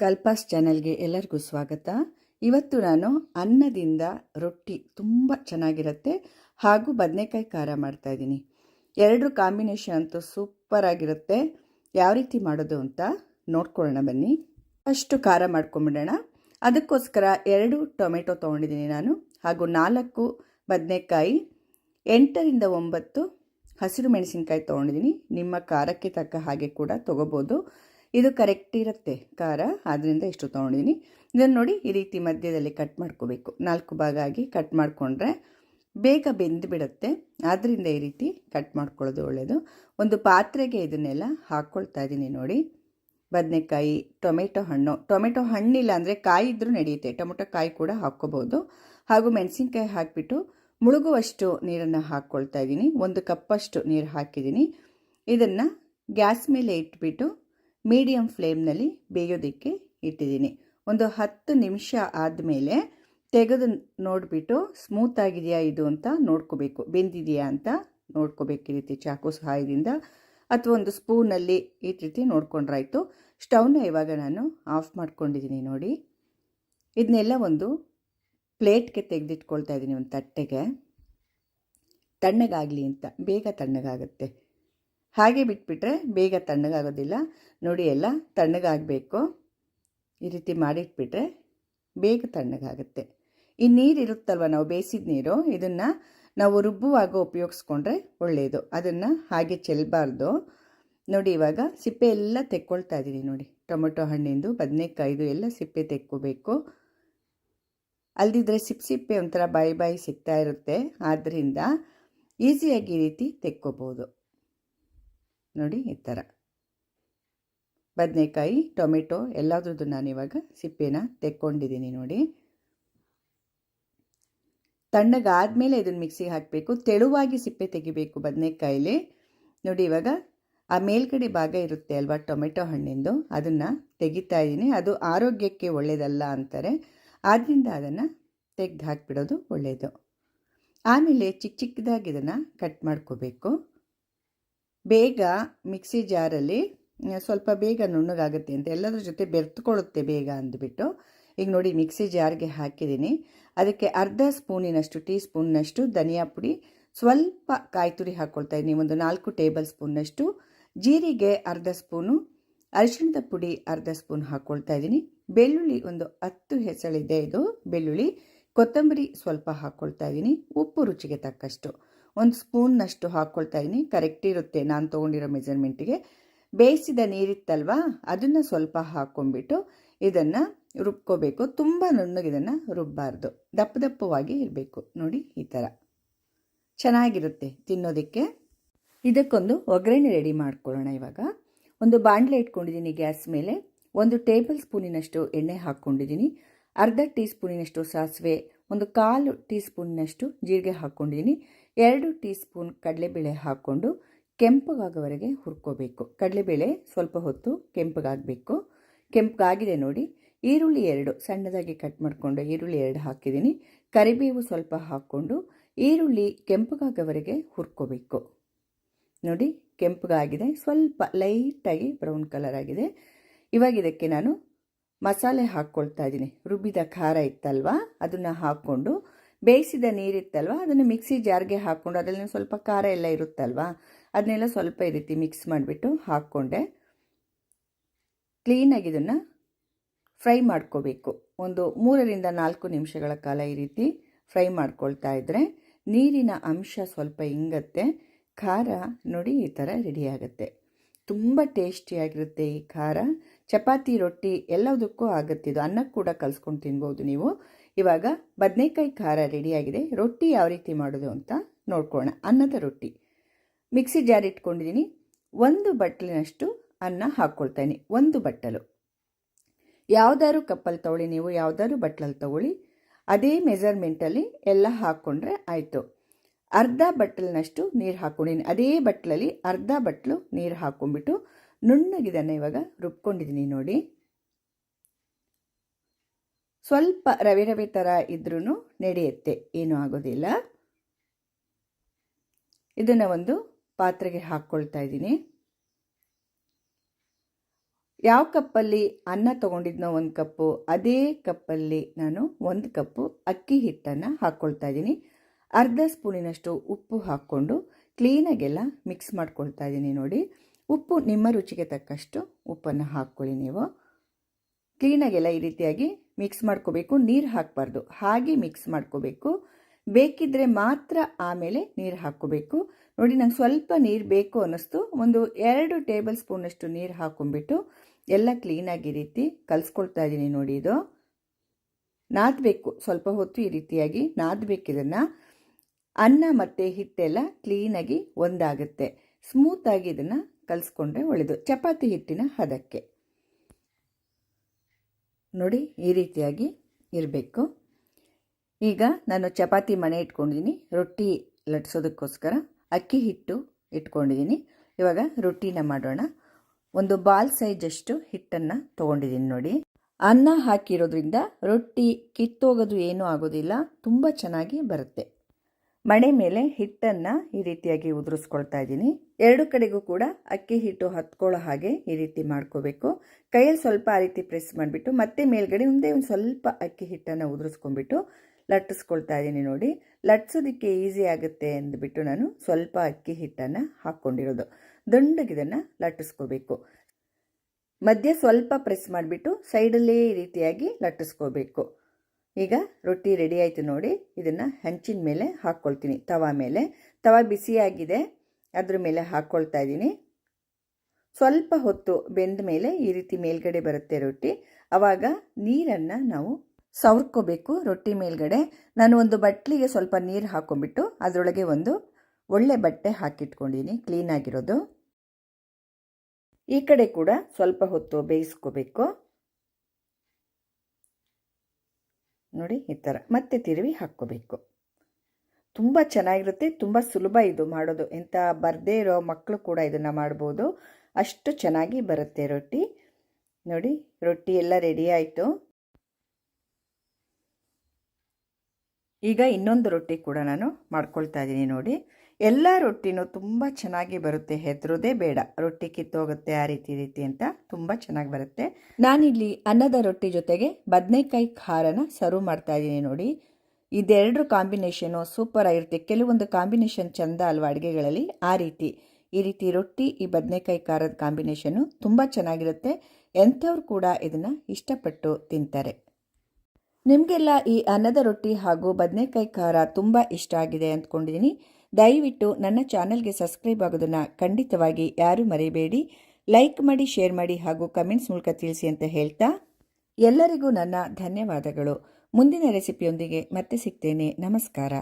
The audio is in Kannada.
ಕಲ್ಪಾಸ್ ಚಾನಲ್ಗೆ ಎಲ್ಲರಿಗೂ ಸ್ವಾಗತ. ಇವತ್ತು ನಾನು ಅನ್ನದಿಂದ ರೊಟ್ಟಿ ತುಂಬ ಚೆನ್ನಾಗಿರುತ್ತೆ ಹಾಗೂ ಬದನೆಕಾಯಿ ಖಾರ ಮಾಡ್ತಾ ಇದ್ದೀನಿ. ಎರಡು ಕಾಂಬಿನೇಷನ್ ಅಂತೂ ಸೂಪರ್ ಆಗಿರುತ್ತೆ. ಯಾವ ರೀತಿ ಮಾಡೋದು ಅಂತ ನೋಡ್ಕೊಳ್ಳೋಣ ಬನ್ನಿ. ಅಷ್ಟು ಖಾರ ಮಾಡ್ಕೊಂಬಿಡೋಣ. ಅದಕ್ಕೋಸ್ಕರ ಎರಡು ಟೊಮೆಟೊ ತೊಗೊಂಡಿದ್ದೀನಿ ನಾನು ಹಾಗೂ ನಾಲ್ಕು ಬದನೆಕಾಯಿ, ಎಂಟರಿಂದ ಒಂಬತ್ತು ಹಸಿರು ಮೆಣಸಿನ್ಕಾಯಿ ತೊಗೊಂಡಿದ್ದೀನಿ. ನಿಮ್ಮ ಖಾರಕ್ಕೆ ತಕ್ಕ ಹಾಗೆ ಕೂಡ ತೊಗೋಬೋದು. ಇದು ಕರೆಕ್ಟ್ ಇರುತ್ತೆ ಖಾರ ಆದ್ದರಿಂದ ಇಷ್ಟು ತೊಗೊಂಡಿದ್ದೀನಿ ಇದನ್ನು ನೋಡಿ ಈ ರೀತಿ ಮಧ್ಯದಲ್ಲಿ ಕಟ್ ಮಾಡ್ಕೋಬೇಕು. ನಾಲ್ಕು ಭಾಗ ಆಗಿ ಕಟ್ ಮಾಡಿಕೊಂಡ್ರೆ ಬೇಗ ಬೆಂದು ಬಿಡುತ್ತೆ ಆದ್ದರಿಂದ ಈ ರೀತಿ ಕಟ್ ಮಾಡ್ಕೊಳ್ಳೋದು ಒಳ್ಳೆಯದು ಒಂದು ಪಾತ್ರೆಗೆ ಇದನ್ನೆಲ್ಲ ಹಾಕ್ಕೊಳ್ತಾ ಇದ್ದೀನಿ ನೋಡಿ. ಬದನೆಕಾಯಿ, ಟೊಮೆಟೊ ಹಣ್ಣು. ಟೊಮೆಟೊ ಹಣ್ಣಿಲ್ಲ ಅಂದರೆ ಕಾಯಿ ಇದ್ದರೂ ನಡೆಯುತ್ತೆ. ಟೊಮೆಟೊ ಕಾಯಿ ಕೂಡ ಹಾಕ್ಕೋಬೋದು. ಹಾಗೂ ಮೆಣಸಿನ್ಕಾಯಿ ಹಾಕಿಬಿಟ್ಟು ಮುಳುಗುವಷ್ಟು ನೀರನ್ನು ಹಾಕ್ಕೊಳ್ತಾ ಇದ್ದೀನಿ ಒಂದು ಕಪ್ಪಷ್ಟು ನೀರು ಹಾಕಿದ್ದೀನಿ ಇದನ್ನು ಗ್ಯಾಸ್ ಮೇಲೆ ಇಟ್ಬಿಟ್ಟು ಮೀಡಿಯಮ್ ಫ್ಲೇಮ್ನಲ್ಲಿ ಬೇಯೋದಕ್ಕೆ ಇಟ್ಟಿದ್ದೀನಿ. ಒಂದು ಹತ್ತು ನಿಮಿಷ ಆದಮೇಲೆ ತೆಗೆದು ನೋಡಿಬಿಟ್ಟು ಸ್ಮೂತ್ ಆಗಿದೆಯಾ ಇದು ಅಂತ ನೋಡ್ಕೋಬೇಕು. ಬೆಂದಿದೆಯಾ ಅಂತ ನೋಡ್ಕೋಬೇಕು ಈ ರೀತಿ ಚಾಕು ಸಹಾಯದಿಂದ. ಅಥವಾ ಒಂದು ಸ್ಪೂನಲ್ಲಿ ಈ ರೀತಿ ನೋಡ್ಕೊಂಡ್ರಾಯ್ತು. ಸ್ಟವ್ನ ಇವಾಗ ನಾನು ಆಫ್ ಮಾಡ್ಕೊಂಡಿದ್ದೀನಿ ನೋಡಿ. ಇದನ್ನೆಲ್ಲ ಒಂದು ಪ್ಲೇಟ್ಗೆ ತೆಗೆದಿಟ್ಕೊಳ್ತಾ ಇದ್ದೀನಿ ಒಂದು ತಟ್ಟೆಗೆ. ತಣ್ಣಗಾಗಲಿ ಅಂತ. ಬೇಗ ತಣ್ಣಗಾಗುತ್ತೆ. ಹಾಗೆ ಬಿಟ್ಬಿಟ್ರೆ ಬೇಗ ತಣ್ಣಗಾಗೋದಿಲ್ಲ. ನೋಡಿ ಎಲ್ಲ ತಣ್ಣಗಾಗಬೇಕು. ಈ ರೀತಿ ಮಾಡಿಟ್ಬಿಟ್ರೆ ಬೇಗ ತಣ್ಣಗಾಗುತ್ತೆ. ಈ ನೀರು ಇರುತ್ತಲ್ವ ನಾವು ಬೇಯಿಸಿದ ನೀರು? ಇದನ್ನು ನಾವು ರುಬ್ಬುವಾಗ ಉಪಯೋಗಿಸ್ಕೊಂಡ್ರೆ ಒಳ್ಳೆಯದು ಅದನ್ನು ಹಾಗೆ ಚೆಲ್ಲಬಾರ್ದು ನೋಡಿ ಇವಾಗ ಸಿಪ್ಪೆ ಎಲ್ಲ ತೆಕ್ಕೊಳ್ತಾ ಇದ್ದೀನಿ ನೋಡಿ. ಟೊಮೆಟೊ ಹಣ್ಣಿಂದು, ಬದನೆಕಾಯ್ದು ಎಲ್ಲ ಸಿಪ್ಪೆ ತೆಕ್ಕೋಬೇಕು. ಅಲ್ದಿದ್ರೆ ಸಿಪ್ಪೆ ಸಿಪ್ಪೆ ಒಂಥರ ಬಾಯಿ ಬಾಯಿ ಸಿಗ್ತಾ ಇರುತ್ತೆ. ಆದ್ದರಿಂದ ಈಸಿಯಾಗಿ ಈ ರೀತಿ ತೆಕ್ಕೋಬೋದು. ನೋಡಿ, ಈ ಥರ. ಬದನೆಕಾಯಿ, ಟೊಮೆಟೊ ಎಲ್ಲದ್ರದ್ದು ನಾನಿವಾಗ ಸಿಪ್ಪೆನ ತೆಕ್ಕೊಂಡಿದ್ದೀನಿ ನೋಡಿ. ತಣ್ಣಗಾದಮೇಲೆ ಇದನ್ನು ಮಿಕ್ಸಿಗೆ ಹಾಕಬೇಕು. ತೆಳುವಾಗಿ ಸಿಪ್ಪೆ ತೆಗಿಬೇಕು ಬದನೆಕಾಯಿಲಿ. ನೋಡಿ, ಇವಾಗ ಆ ಮೇಲ್ಗಡೆ ಭಾಗ ಇರುತ್ತೆ ಅಲ್ವಾ ಟೊಮೆಟೊ ಹಣ್ಣಿಂದು? ಅದನ್ನು ತೆಗಿತಾ ಇದ್ದೀನಿ. ಅದು ಆರೋಗ್ಯಕ್ಕೆ ಒಳ್ಳೆಯದಲ್ಲ ಅಂತಾರೆ. ಆದ್ದರಿಂದ ಅದನ್ನು ತೆಗೆದು ಹಾಕಿಬಿಡೋದು ಒಳ್ಳೆಯದು ಆಮೇಲೆ ಚಿಕ್ಕ ಚಿಕ್ಕದಾಗಿ ಇದನ್ನು ಕಟ್ ಮಾಡ್ಕೋಬೇಕು. ಬೇಗ ಮಿಕ್ಸಿ ಜಾರಲ್ಲಿ ಸ್ವಲ್ಪ ಬೇಗ ನುಣ್ಣಗಾಗುತ್ತೆ ಅಂತ ಎಲ್ಲದರ ಜೊತೆ ಬೆರೆತ್ಕೊಳ್ಳುತ್ತೆ ಬೇಗ ಅಂದ್ಬಿಟ್ಟು. ಈಗ ನೋಡಿ, ಮಿಕ್ಸಿ ಜಾರ್ಗೆ ಹಾಕಿದ್ದೀನಿ. ಅದಕ್ಕೆ ಅರ್ಧ ಸ್ಪೂನಿನಷ್ಟು ಟೀ ಸ್ಪೂನ್ನಷ್ಟು ಧನಿಯಾ ಪುಡಿ, ಸ್ವಲ್ಪ ಕಾಯಿ ತುರಿ ಹಾಕ್ಕೊಳ್ತಾ ಇದ್ದೀನಿ. ಒಂದು ನಾಲ್ಕು ಟೇಬಲ್ ಸ್ಪೂನ್ನಷ್ಟು ಜೀರಿಗೆ ಅರ್ಧ ಸ್ಪೂನು, ಅರಿಶಿಣದ ಪುಡಿ ಅರ್ಧ ಸ್ಪೂನ್ ಹಾಕ್ಕೊಳ್ತಾ ಇದ್ದೀನಿ. ಬೆಳ್ಳುಳ್ಳಿ ಒಂದು ಹತ್ತು ಹೆಸಳಿದೆ ಇದು, ಬೆಳ್ಳುಳ್ಳಿ. ಕೊತ್ತಂಬರಿ ಸ್ವಲ್ಪ ಹಾಕ್ಕೊಳ್ತಾ ಇದ್ದೀನಿ. ಉಪ್ಪು ರುಚಿಗೆ ತಕ್ಕಷ್ಟು. ಒಂದು ಸ್ಪೂನ್ನಷ್ಟು ಹಾಕ್ಕೊಳ್ತಾ ಇದ್ದೀನಿ ಕರೆಕ್ಟ್ ಇರುತ್ತೆ. ನಾನು ತೊಗೊಂಡಿರೋ ಮೆಜರ್ಮೆಂಟಿಗೆ ಬೇಯಿಸಿದ ನೀರಿತ್ತಲ್ವ? ಅದನ್ನು ಸ್ವಲ್ಪ ಹಾಕ್ಕೊಂಡ್ಬಿಟ್ಟು ಇದನ್ನು ರುಬ್ಕೋಬೇಕು. ತುಂಬ ನುಣ್ಣಗೆ ಇದನ್ನು ರುಬ್ಬಾರ್ದು. ದಪ್ಪ ದಪ್ಪವಾಗಿ ಇರಬೇಕು. ನೋಡಿ, ಈ ಥರ ಚೆನ್ನಾಗಿರುತ್ತೆ ತಿನ್ನೋದಕ್ಕೆ. ಇದಕ್ಕೊಂದು ಒಗ್ಗರಣೆ ರೆಡಿ ಮಾಡ್ಕೊಳ್ಳೋಣ ಇವಾಗ. ಒಂದು ಬಾಣಲೆ ಇಟ್ಕೊಂಡಿದ್ದೀನಿ ಗ್ಯಾಸ್ ಮೇಲೆ. ಒಂದು ಟೇಬಲ್ ಸ್ಪೂನಿನಷ್ಟು ಎಣ್ಣೆ ಹಾಕ್ಕೊಂಡಿದ್ದೀನಿ ಅರ್ಧ ಟೀ ಸ್ಪೂನಿನಷ್ಟು ಸಾಸಿವೆ, ಒಂದು ಕಾಲು ಟೀ ಸ್ಪೂನಿನಷ್ಟು ಜೀರಿಗೆ ಹಾಕ್ಕೊಂಡಿದ್ದೀನಿ. ಎರಡು ಟೀ ಸ್ಪೂನ್ ಕಡಲೆಬೇಳೆ ಹಾಕ್ಕೊಂಡು ಕೆಂಪಗಾಗೋವರೆಗೆ ಹುರ್ಕೋಬೇಕು. ಕಡಲೆಬೇಳೆ ಸ್ವಲ್ಪ ಹೊತ್ತು ಕೆಂಪಗಾಗಬೇಕು. ಕೆಂಪಗಾಗಿದೆ ನೋಡಿ, ಈರುಳ್ಳಿ ಎರಡು, ಸಣ್ಣದಾಗಿ ಕಟ್ ಮಾಡಿಕೊಂಡು ಈರುಳ್ಳಿ ಎರಡು ಹಾಕಿದ್ದೀನಿ. ಕರಿಬೇವು ಸ್ವಲ್ಪ ಹಾಕ್ಕೊಂಡು ಈರುಳ್ಳಿ ಕೆಂಪಗಾಗೋವರೆಗೆ ಹುರ್ಕೋಬೇಕು. ನೋಡಿ, ಕೆಂಪಗಾಗಿದೆ, ಸ್ವಲ್ಪ ಲೈಟಾಗಿ ಬ್ರೌನ್ ಕಲರ್ ಆಗಿದೆ. ಇವಾಗ ಇದಕ್ಕೆ ನಾನು ಮಸಾಲೆ ಹಾಕ್ಕೊಳ್ತಾ ಇದ್ದೀನಿ. ರುಬ್ಬಿದ ಖಾರ ಇತ್ತಲ್ವ? ಅದನ್ನು ಹಾಕ್ಕೊಂಡು, ಬೇಯಿಸಿದ ನೀರಿತ್ತಲ್ವ ಅದನ್ನು ಮಿಕ್ಸಿ ಜಾರ್ಗೆ ಹಾಕ್ಕೊಂಡು, ಅದರಲ್ಲಿ ಸ್ವಲ್ಪ ಖಾರ ಎಲ್ಲ ಇರುತ್ತಲ್ವ? ಅದನ್ನೆಲ್ಲ ಸ್ವಲ್ಪ ಈ ರೀತಿ ಮಿಕ್ಸ್ ಮಾಡಿಬಿಟ್ಟು ಹಾಕ್ಕೊಂಡೆ. ಕ್ಲೀನಾಗಿ ಇದನ್ನು ಫ್ರೈ ಮಾಡ್ಕೋಬೇಕು. ಒಂದು ಮೂರರಿಂದ ನಾಲ್ಕು ನಿಮಿಷಗಳ ಕಾಲ ಈ ರೀತಿ ಫ್ರೈ ಮಾಡ್ಕೊಳ್ತಾ ಇದ್ದರೆ ನೀರಿನ ಅಂಶ ಸ್ವಲ್ಪ ಹಿಂಗತ್ತೆ ಖಾರ ನೋಡಿ ಈ ಥರ ರೆಡಿಯಾಗುತ್ತೆ ತುಂಬ ಟೇಸ್ಟಿಯಾಗಿರುತ್ತೆ ಈ ಖಾರ. ಚಪಾತಿ, ರೊಟ್ಟಿ ಎಲ್ಲದಕ್ಕೂ ಆಗುತ್ತೆ. ಇದು ಅನ್ನಕ್ಕೆ ಕೂಡ ಕಲಿಸ್ಕೊಂಡು ತಿನ್ಬೋದು ನೀವು. ಇವಾಗ ಬದನೆಕಾಯಿ ಖಾರ ರೆಡಿಯಾಗಿದೆ ರೊಟ್ಟಿ ಯಾವ ರೀತಿ ಮಾಡೋದು ಅಂತ ನೋಡ್ಕೊಳ್ಳೋಣ. ಅನ್ನದ ರೊಟ್ಟಿ. ಮಿಕ್ಸಿ ಜಾರ್ ಇಟ್ಕೊಂಡಿದ್ದೀನಿ. ಒಂದು ಬಟ್ಟಲಿನಷ್ಟು ಅನ್ನ ಹಾಕ್ಕೊಳ್ತೇನೆ. ಒಂದು ಬಟ್ಟಲು. ಯಾವುದಾದ್ರು ಕಪ್ಪಲ್ಲಿ ತಗೊಳ್ಳಿ ನೀವು, ಯಾವುದಾದ್ರು ಬಟ್ಲಲ್ಲಿ ತಗೊಳ್ಳಿ. ಅದೇ ಮೆಜರ್ಮೆಂಟಲ್ಲಿ ಎಲ್ಲ ಹಾಕ್ಕೊಂಡ್ರೆ ಆಯಿತು. ಅರ್ಧ ಬಟ್ಟಲಿನಷ್ಟು ನೀರು ಹಾಕ್ಕೊಂಡಿದ್ದೀನಿ ಅದೇ ಬಟ್ಲಲ್ಲಿ ಅರ್ಧ ಬಟ್ಲು ನೀರು ಹಾಕ್ಕೊಂಡ್ಬಿಟ್ಟು ನುಣ್ಣಗಿದನ್ನು ಇವಾಗ? ರುಬ್ಕೊಂಡಿದ್ದೀನಿ ನೋಡಿ. ಸ್ವಲ್ಪ ರವೆ ರವೆ ಥರ ಇದ್ರೂ ನಡೆಯುತ್ತೆ. ಏನೂ ಆಗೋದಿಲ್ಲ. ಇದನ್ನು ಒಂದು ಪಾತ್ರೆಗೆ ಹಾಕ್ಕೊಳ್ತಾ ಇದ್ದೀನಿ. ಯಾವ ಕಪ್ಪಲ್ಲಿ ಅನ್ನ ತೊಗೊಂಡಿದ್ನೋ ಒಂದು ಕಪ್ಪು, ಅದೇ ಕಪ್ಪಲ್ಲಿ ನಾನು ಒಂದು ಕಪ್ಪು ಅಕ್ಕಿ ಹಿಟ್ಟನ್ನು ಹಾಕ್ಕೊಳ್ತಾ ಇದ್ದೀನಿ. ಅರ್ಧ ಸ್ಪೂನಿನಷ್ಟು ಉಪ್ಪು ಹಾಕ್ಕೊಂಡು ಕ್ಲೀನಾಗೆಲ್ಲ ಮಿಕ್ಸ್ ಮಾಡ್ಕೊಳ್ತಾ ಇದ್ದೀನಿ ನೋಡಿ. ಉಪ್ಪು, ನಿಮ್ಮ ರುಚಿಗೆ ತಕ್ಕಷ್ಟು ಉಪ್ಪನ್ನು ಹಾಕ್ಕೊಳ್ಳಿ ನೀವು. ಕ್ಲೀನಾಗೆಲ್ಲ ಈ ರೀತಿಯಾಗಿ ಮಿಕ್ಸ್ ಮಾಡ್ಕೋಬೇಕು. ನೀರು ಹಾಕಬಾರ್ದು. ಹಾಗೆ ಮಿಕ್ಸ್ ಮಾಡ್ಕೋಬೇಕು. ಬೇಕಿದ್ರೆ ಮಾತ್ರ ಆಮೇಲೆ ನೀರು ಹಾಕ್ಕೋಬೇಕು. ನೋಡಿ, ನಂಗೆ ಸ್ವಲ್ಪ ನೀರು ಬೇಕು ಅನ್ನಿಸ್ತು. ಒಂದು ಎರಡು ಟೇಬಲ್ ಸ್ಪೂನಷ್ಟು ನೀರು ಹಾಕೊಂಡ್ಬಿಟ್ಟು ಎಲ್ಲ ಕ್ಲೀನಾಗಿ ಈ ರೀತಿ ಕಲಿಸ್ಕೊಳ್ತಾ ಇದ್ದೀನಿ ನೋಡಿ ಇದು. ನಾದಬೇಕು. ಸ್ವಲ್ಪ ಹೊತ್ತು ಈ ರೀತಿಯಾಗಿ ನಾದಬೇಕು ಇದನ್ನು. ಅನ್ನ, ಮತ್ತು ಹಿಟ್ಟೆಲ್ಲ ಕ್ಲೀನಾಗಿ ಒಂದಾಗುತ್ತೆ. ಸ್ಮೂತಾಗಿ ಇದನ್ನು ಕಲಿಸ್ಕೊಂಡ್ರೆ ಒಳ್ಳೆಯದು ಚಪಾತಿ ಹಿಟ್ಟಿನ ಹದಕ್ಕೆ. ನೋಡಿ, ಈ ರೀತಿಯಾಗಿ ಇರಬೇಕು. ಈಗ ನಾನು ಚಪಾತಿ ಮನೆ ಇಟ್ಕೊಂಡಿದ್ದೀನಿ ರೊಟ್ಟಿ ಲಟ್ಸೋದಕ್ಕೋಸ್ಕರ ಅಕ್ಕಿ ಹಿಟ್ಟು ಇಟ್ಕೊಂಡಿದ್ದೀನಿ ಇವಾಗ ರೊಟ್ಟಿನ ಮಾಡೋಣ. ಒಂದು ಬಾಲ್ ಸೈಜಷ್ಟು ಹಿಟ್ಟನ್ನು ತೊಗೊಂಡಿದ್ದೀನಿ ನೋಡಿ. ಅನ್ನ ಹಾಕಿರೋದ್ರಿಂದ ರೊಟ್ಟಿ ಕಿತ್ತೋಗೋದು ಏನೂ ಆಗೋದಿಲ್ಲ. ತುಂಬ ಚೆನ್ನಾಗಿ ಬರುತ್ತೆ. ಮಣೆ ಮೇಲೆ ಹಿಟ್ಟನ್ನು ಈ ರೀತಿಯಾಗಿ ಉದುರಿಸ್ಕೊಳ್ತಾ ಇದ್ದೀನಿ. ಎರಡು ಕಡೆಗೂ ಕೂಡ ಅಕ್ಕಿ ಹಿಟ್ಟು ಹತ್ಕೊಳ್ಳೋ ಹಾಗೆ ಈ ರೀತಿ ಮಾಡ್ಕೋಬೇಕು. ಕೈಯಲ್ಲಿ ಸ್ವಲ್ಪ ಆ ರೀತಿ ಪ್ರೆಸ್ ಮಾಡಿಬಿಟ್ಟು, ಮತ್ತೆ ಮೇಲ್ಗಡೆ ಒಂದೇ ಒಂದು ಸ್ವಲ್ಪ ಅಕ್ಕಿ ಹಿಟ್ಟನ್ನು ಉದುರಿಸ್ಕೊಂಡ್ಬಿಟ್ಟು ಲಟ್ಟಿಸ್ಕೊಳ್ತಾ ಇದ್ದೀನಿ ನೋಡಿ. ಲಟ್ಸೋದಕ್ಕೆ ಈಸಿ ಆಗುತ್ತೆ ಅಂದ್ಬಿಟ್ಟು ನಾನು ಸ್ವಲ್ಪ ಅಕ್ಕಿ ಹಿಟ್ಟನ್ನು ಹಾಕ್ಕೊಂಡಿರೋದು. ದಂಡಗಿದನ್ನು ಲಟ್ಟಿಸ್ಕೋಬೇಕು. ಮಧ್ಯೆ ಸ್ವಲ್ಪ ಪ್ರೆಸ್ ಮಾಡಿಬಿಟ್ಟು ಸೈಡಲ್ಲೇ ಈ ರೀತಿಯಾಗಿ ಲಟ್ಟಿಸ್ಕೋಬೇಕು. ಈಗ ರೊಟ್ಟಿ ರೆಡಿ ಆಯಿತು ನೋಡಿ, ಇದನ್ನು ಹಂಚಿನ ಮೇಲೆ ಹಾಕ್ಕೊಳ್ತೀನಿ ತವಾ ಮೇಲೆ. ತವಾ ಬಿಸಿಯಾಗಿದೆ, ಅದ್ರ ಮೇಲೆ ಹಾಕ್ಕೊಳ್ತಾ ಇದ್ದೀನಿ. ಸ್ವಲ್ಪ ಹೊತ್ತು ಬೆಂದ ಮೇಲೆ ಈ ರೀತಿ ಮೇಲ್ಗಡೆ ಬರುತ್ತೆ ರೊಟ್ಟಿ. ಆವಾಗ ನೀರನ್ನು ನಾವು ಸವರ್ಕೋಬೇಕು ರೊಟ್ಟಿ ಮೇಲ್ಗಡೆ. ನಾನು ಒಂದು ಬಟ್ಲಿಗೆ ಸ್ವಲ್ಪ ನೀರು ಹಾಕೊಂಡ್ಬಿಟ್ಟು ಅದರೊಳಗೆ ಒಂದು ಒಳ್ಳೆ ಬಟ್ಟೆ ಹಾಕಿಟ್ಕೊಂಡಿದ್ದೀನಿ ಕ್ಲೀನಾಗಿರೋದು ಈ ಕಡೆ ಕೂಡ ಸ್ವಲ್ಪ ಹೊತ್ತು ಬೇಯಿಸ್ಕೋಬೇಕು. ನೋಡಿ, ಈ ಥರ. ಮತ್ತೆ ತಿರುವಿ ಹಾಕ್ಕೋಬೇಕು. ತುಂಬ ಚೆನ್ನಾಗಿರುತ್ತೆ, ತುಂಬ ಸುಲಭ ಇದು ಮಾಡೋದು. ಎಂಥ ಬರದೇ ಇರೋ ಮಕ್ಕಳು ಕೂಡ ಇದನ್ನು ಮಾಡ್ಬೋದು. ಅಷ್ಟು ಚೆನ್ನಾಗಿ ಬರುತ್ತೆ ರೊಟ್ಟಿ. ನೋಡಿ, ರೊಟ್ಟಿ ಎಲ್ಲ ರೆಡಿ ಆಯಿತು. ಈಗ ಇನ್ನೊಂದು ರೊಟ್ಟಿ ಕೂಡ ನಾನು ಮಾಡ್ಕೊಳ್ತಾ ಇದ್ದೀನಿ ನೋಡಿ. ಎಲ್ಲ ರೊಟ್ಟಿನೂ ತುಂಬ ಚೆನ್ನಾಗಿ ಬರುತ್ತೆ. ಹೆದರೋದೇ ಬೇಡ. ರೊಟ್ಟಿ ಕಿತ್ತೋಗುತ್ತೆ, ಆ ರೀತಿ ರೀತಿ ಅಂತ ತುಂಬ ಚೆನ್ನಾಗಿ ಬರುತ್ತೆ. ನಾನಿಲ್ಲಿ ಅನ್ನದ ರೊಟ್ಟಿ ಜೊತೆಗೆ ಬದನೆಕಾಯಿ ಖಾರನ ಸರ್ವ್ ಮಾಡ್ತಾ ಇದ್ದೀನಿ ನೋಡಿ. ಇದೆರಡರ ಕಾಂಬಿನೇಷನು ಸೂಪರ್ ಆಗಿರುತ್ತೆ. ಕೆಲವೊಂದು ಕಾಂಬಿನೇಷನ್ ಚಂದ ಅಲ್ವಾ ಅಡುಗೆಗಳಲ್ಲಿ? ಆ ರೀತಿ. ಈ ರೀತಿ ರೊಟ್ಟಿ, ಈ ಬದನೆಕಾಯಿ ಖಾರದ ಕಾಂಬಿನೇಷನು ತುಂಬ ಚೆನ್ನಾಗಿರುತ್ತೆ. ಎಂಥವ್ರು ಕೂಡ ಇದನ್ನು ಇಷ್ಟಪಟ್ಟು ತಿಂತಾರೆ. ನಿಮಗೆಲ್ಲ ಈ ಅನ್ನದ ರೊಟ್ಟಿ ಹಾಗೂ ಬದನೆಕಾಯಿ ಖಾರ ತುಂಬ ಇಷ್ಟ ಆಗಿದೆ ಅಂದ್ಕೊಂಡಿದ್ದೀನಿ. ದಯವಿಟ್ಟು ನನ್ನ ಚಾನಲ್ಗೆ ಸಬ್ಸ್ಕ್ರೈಬ್ ಆಗೋದನ್ನು ಖಂಡಿತವಾಗಿ ಯಾರೂ ಮರೆಯಬೇಡಿ ಲೈಕ್ ಮಾಡಿ, ಶೇರ್ ಮಾಡಿ ಹಾಗೂ ಕಮೆಂಟ್ಸ್ ಮೂಲಕ ತಿಳಿಸಿ ಅಂತ ಹೇಳ್ತಾ ಎಲ್ಲರಿಗೂ ನನ್ನ ಧನ್ಯವಾದಗಳು. ಮುಂದಿನ ರೆಸಿಪಿಯೊಂದಿಗೆ ಮತ್ತೆ ಸಿಗ್ತೇನೆ. ನಮಸ್ಕಾರ.